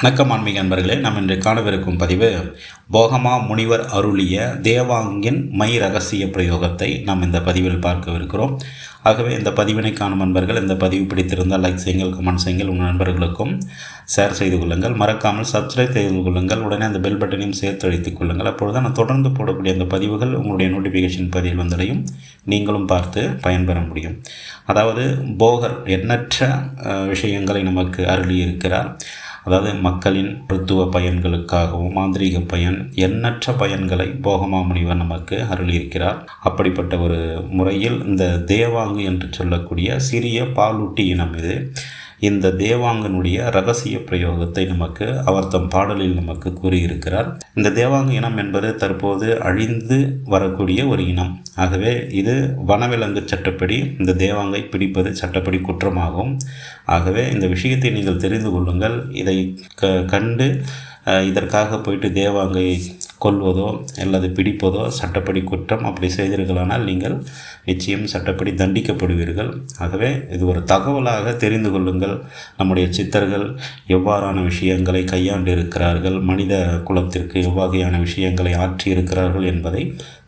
வணக்கம் ஆன்மீக அன்பர்களே. நாம் இன்று காணவிருக்கும் பதிவு போகமா முனிவர் அருளிய தேவாங்கின் மை ரகசிய பிரயோகத்தை நாம் இந்த பதிவில் பார்க்கவிருக்கிறோம். ஆகவே இந்த பதிவினை காணும் நண்பர்கள் இந்த பதிவு பிடித்திருந்தால் லைக் செய்யுங்கள் கமெண்ட் செய்யுங்கள். உங்கள் நண்பர்களுக்கும் ஷேர் செய்து கொள்ளுங்கள். மறக்காமல் சப்ஸ்கிரைப் செய்து கொள்ளுங்கள். உடனே அந்த பெல் பட்டனையும் சேர்த்து அழைத்துக் கொள்ளுங்கள். அப்பொழுது நான் தொடர்ந்து போடக்கூடிய அந்த பதிவுகள் உங்களுடைய நோட்டிஃபிகேஷன் பதிவில் வந்தடையும். நீங்களும் பார்த்து பயன்பெற முடியும். அதாவது போகர் எண்ணற்ற விஷயங்களை நமக்கு அருளி இருக்கிறார் அதாவது மக்களின் மருத்துவ பயன்களுக்காகவும் மாந்திரீக பயன் எண்ணற்ற பயன்களை போகமாமுனிவர் நமக்கு அருளியிருக்கிறார். அப்படிப்பட்ட ஒரு முறையில் இந்த தேவாங்கு என்று சொல்லக்கூடிய சிறிய பாலூட்டி இனம் இது. இந்த தேவாங்கனுடைய ரகசிய பிரயோகத்தை நமக்கு அவர் தம் பாடலில் நமக்கு கூறியிருக்கிறார். இந்த தேவாங்க இனம் என்பது தற்போது அழிந்து வரக்கூடிய ஒரு இனம். ஆகவே இது வனவிலங்கு சட்டப்படி இந்த தேவாங்கை பிடிப்பது சட்டப்படி குற்றமாகும். ஆகவே இந்த விஷயத்தை நீங்கள் தெரிந்து கொள்ளுங்கள். இதை க கண்டு இதற்காக போயிட்டு தேவாங்கை கொள்வதோ அல்லது பிடிப்பதோ சட்டப்படி குற்றம் அப்படி செய்தீர்களானால் நீங்கள் நிச்சயம் சட்டப்படி தண்டிக்கப்படுவீர்கள். ஆகவே இது ஒரு தகவலாக தெரிந்து கொள்ளுங்கள். நம்முடைய சித்தர்கள் எவ்வாறான விஷயங்களை கையாண்டு இருக்கிறார்கள் மனித குலத்திற்கு எவ்வகையான விஷயங்களை ஆற்றியிருக்கிறார்கள் என்பதை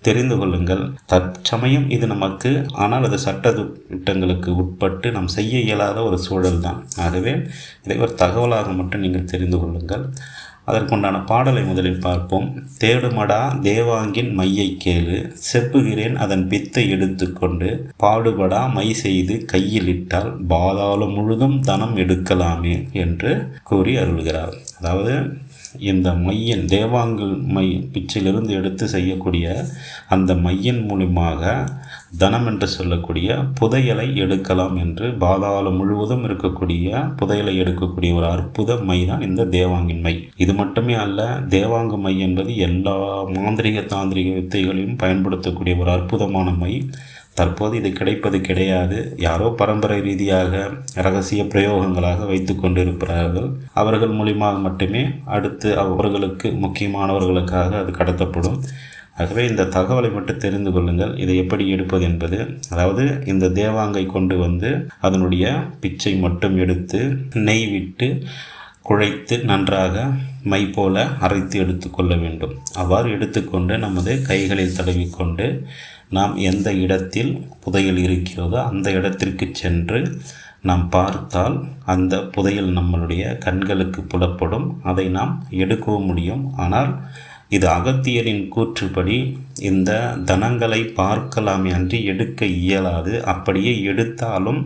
தெரிந்து கொள்ளுங்கள். தற்சமயம் இது நமக்கு ஆனால் அது சட்ட திட்டங்களுக்கு உட்பட்டு நாம் செய்ய இயலாத ஒரு சூழல் தான் ஆகவே இதை ஒரு தகவலாக மட்டும் நீங்கள் தெரிந்து கொள்ளுங்கள். அதற்குண்டான பாடலை முதலில் பார்ப்போம். தேடுமடா தேவாங்கின் மையை கேளு செப்புகிறேன் அதன் பித்தை எடுத்துக்கொண்டு பாடுபடா மை செய்து கையில் இட்டால் பாதாளம் முழுதும் தனம் எடுக்கலாமே என்று கூறி அருள்கிறார். அதாவது இந்த மையின் தேவாங்கு மை பிச்சிலிருந்து எடுத்து செய்யக்கூடிய அந்த மையின் மூலியமாக தனம் என்று சொல்லக்கூடிய புதையலை எடுக்கலாம் என்று பாதாளம் முழுவதும் இருக்கக்கூடிய புதையலை எடுக்கக்கூடிய ஒரு அற்புத மை தான் இந்த தேவாங்கின் மை. இது மட்டுமே அல்ல தேவாங்கு மை என்பது எல்லா மாந்திரிக தாந்திரிக வித்தைகளையும் பயன்படுத்தக்கூடிய ஒரு அற்புதமான மை. தற்போது இது கிடைப்பது கிடையாது. யாரோ பரம்பரை ரீதியாக ரகசிய பிரயோகங்களாக வைத்து கொண்டிருக்கிறார்கள். அவர்கள் மூலியமாக மட்டுமே அடுத்து அவர்களுக்கு முக்கியமானவர்களுக்காக அது கடத்தப்படும். ஆகவே இந்த தகவலை மட்டும் தெரிந்து கொள்ளுங்கள். இதை எப்படி எடுப்பது என்பது அதாவது இந்த தேவாங்கை கொண்டு வந்து அதனுடைய பிச்சை மட்டும் எடுத்து நெய் விட்டு குழைத்து நன்றாக மை போல அரைத்து எடுத்துக்கொள்ள வேண்டும். அவ்வாறு எடுத்துக்கொண்டு நமது கைகளில் தடவிக்கொண்டு நாம் எந்த இடத்தில் புதையல் இருக்கிறதோ அந்த இடத்திற்கு சென்று நாம் பார்த்தால் அந்த புதையல் நம்மளுடைய கண்களுக்கு புலப்படும். அதை நாம் எடுக்கவும் முடியும். ஆனால் இது அகத்தியரின் கூற்றுப்படி இந்த தனங்களை பார்க்கலாமே அன்றி எடுக்க இயலாது. அப்படியே எடுத்தாலும்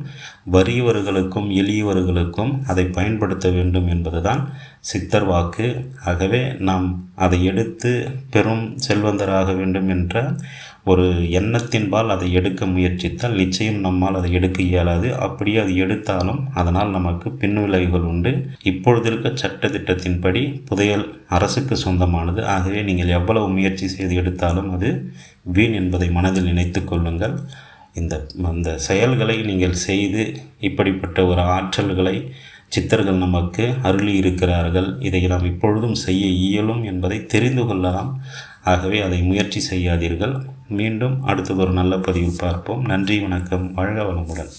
வறியவர்களுக்கும் எளியவர்களுக்கும் அதை பயன்படுத்த வேண்டும் என்பதுதான் சித்தர் வாக்கு. ஆகவே நாம் அதை எடுத்து பெரும் செல்வந்தராக வேண்டும் என்ற ஒரு எண்ணத்தின்பால் அதை எடுக்க முயற்சித்தால் நிச்சயம் நம்மால் அதை எடுக்க இயலாது. அப்படியே அது எடுத்தாலும் அதனால் நமக்கு பின்விளைவுகள் உண்டு. இப்பொழுது இருக்க சட்ட திட்டத்தின்படி புதையல் அரசுக்கு சொந்தமானது. ஆகவே நீங்கள் எவ்வளவு முயற்சி செய்து எடுத்தாலும் அது வீண் என்பதை மனதில் நினைத்து கொள்ளுங்கள். இந்த அந்த செயல்களை நீங்கள் செய்து இப்படிப்பட்ட ஒரு ஆற்றல்களை சித்தர்கள் நமக்கு அருளி இருக்கிறார்கள். இதை நாம் இப்பொழுதும் செய்ய இயலும் என்பதை தெரிந்து கொள்ளலாம். ஆகவே அதை முயற்சி செய்யாதீர்கள். மீண்டும் அடுத்து ஒரு நல்ல பதிவில் பார்ப்போம். நன்றி வணக்கம். வாழ்க வளமுடன்.